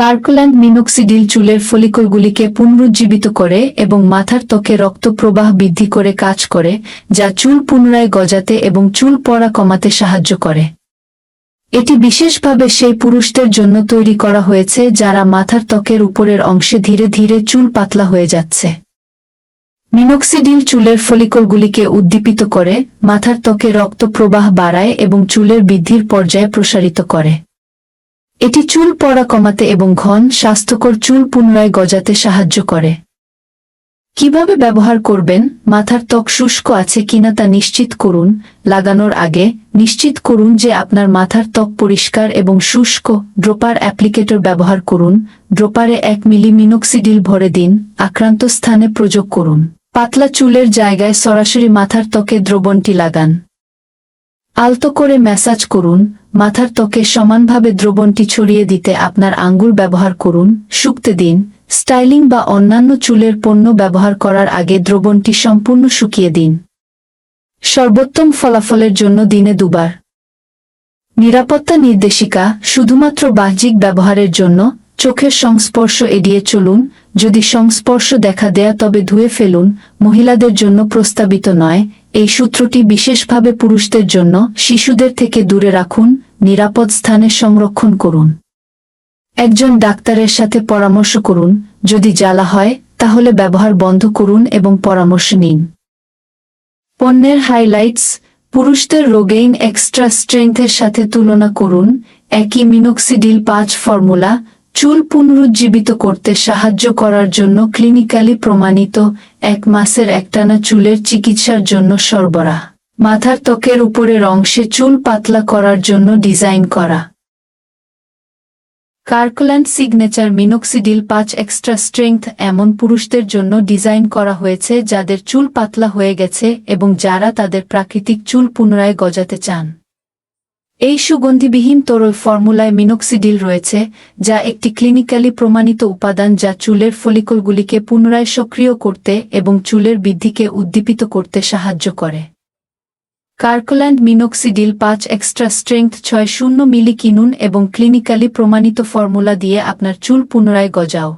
Kirkland minoxidil চুলের ফলিকলগুলিকে পুনরুজ্জীবিত করে এবং মাথার ত্বকে রক্ত প্রবাহ বৃদ্ধি করে কাজ করে, যা চুল পুনরায় গজাতে এবং চুল পড়া কমাতে সাহায্য করে। এটি বিশেষভাবে সেই পুরুষদের জন্য তৈরি করা হয়েছে যারা মাথার ত্বকের উপরের অংশে ধীরে ধীরে চুল পাতলা হয়ে যাচ্ছে। মিনোক্সিডিল চুলের ফলিকলগুলিকে উদ্দীপিত করে, মাথার ত্বকে রক্ত প্রবাহ বাড়ায় এবং চুলের বৃদ্ধির পর্যায়ে প্রসারিত করে। এটি চুল পড়া কমাতে এবং ঘন, স্বাস্থ্যকর চুল পুনরায় গজাতে সাহায্য করে। কীভাবে ব্যবহার করবেন? মাথার ত্বক শুষ্ক আছে কিনা তা নিশ্চিত করুন। লাগানোর আগে নিশ্চিত করুন যে আপনার মাথার ত্বক পরিষ্কার এবং শুষ্ক। ড্রোপার অ্যাপ্লিকেটর ব্যবহার করুন। ড্রোপারে এক মিলি মিনোক্সিডিল ভরে দিন। আক্রান্ত স্থানে প্রয়োগ করুন। পাতলা চুলের জায়গায় সরাসরি মাথার ত্বকে দ্রবণটি লাগান। আলতো করে ম্যাসাজ করুন। মাথার ত্বকে সমানভাবে দ্রবণটি ছড়িয়ে দিতে আপনার আঙ্গুল ব্যবহার করুন। শুকতে দিন। স্টাইলিং বা অন্যান্য চুলের পণ্য ব্যবহার করার আগে দ্রবণটি সম্পূর্ণ শুকিয়ে দিন। সর্বোত্তম ফলাফলের জন্য দিনে দুবার। নিরাপত্তা নির্দেশিকা শুধুমাত্র বাহ্যিক ব্যবহারের জন্য। চোখের সংস্পর্শ এড়িয়ে চলুন। যদি সংস্পর্শ দেখা দেয়া তবে ধুয়ে ফেলুন। মহিলাদের জন্য প্রস্তাবিত নয়। এই সূত্রটি বিশেষভাবে পুরুষদের জন্য। শিশুদের থেকে দূরে রাখুন। নিরাপদ স্থানে সংরক্ষণ করুন। একজন ডাক্তারের সাথে পরামর্শ করুন, যদি জ্বালা হয়, তাহলে ব্যবহার বন্ধ করুন এবং পরামর্শ নিন। পণ্যের হাইলাইটস পুরুষদের রোগেইন এক্সট্রা স্ট্রেংথের সাথে তুলনা করুন একই মিনোক্সিডিল পাঁচ ফর্মুলা চুল পুনরুজ্জীবিত করতে সাহায্য করার জন্য ক্লিনিক্যালি প্রমাণিত, এক মাসের একটানা চুলের চিকিৎসার জন্য সরবরাহ। মাথার ত্বকের উপরের অংশে চুল পাতলা করার জন্য ডিজাইন করা। কার্কুল্যান্ড সিগনেচার মিনোক্সিডিল পাঁচ এক্সট্রা স্ট্রেংথ এমন পুরুষদের জন্য ডিজাইন করা হয়েছে যাদের চুল পাতলা হয়ে গেছে এবং যারা তাদের প্রাকৃতিক চুল পুনরায় গজাতে চান। এই সুগন্ধিবিহীন তরল ফর্মুলায় মিনোক্সিডিল রয়েছে, যা একটি ক্লিনিক্যালি প্রমাণিত উপাদান যা চুলের ফলিকলগুলিকে পুনরায় সক্রিয় করতে এবং চুলের বৃদ্ধিকে উদ্দীপিত করতে সাহায্য করে। কার্কল্যান্ড মিনোক্সিডিল পাঁচ এক্সট্রা স্ট্রেংথ ছয় শূন্য মিলি কিনুন এবং ক্লিনিক্যালি প্রমাণিত ফর্মুলা দিয়ে আপনার চুল পুনরায় গজাও।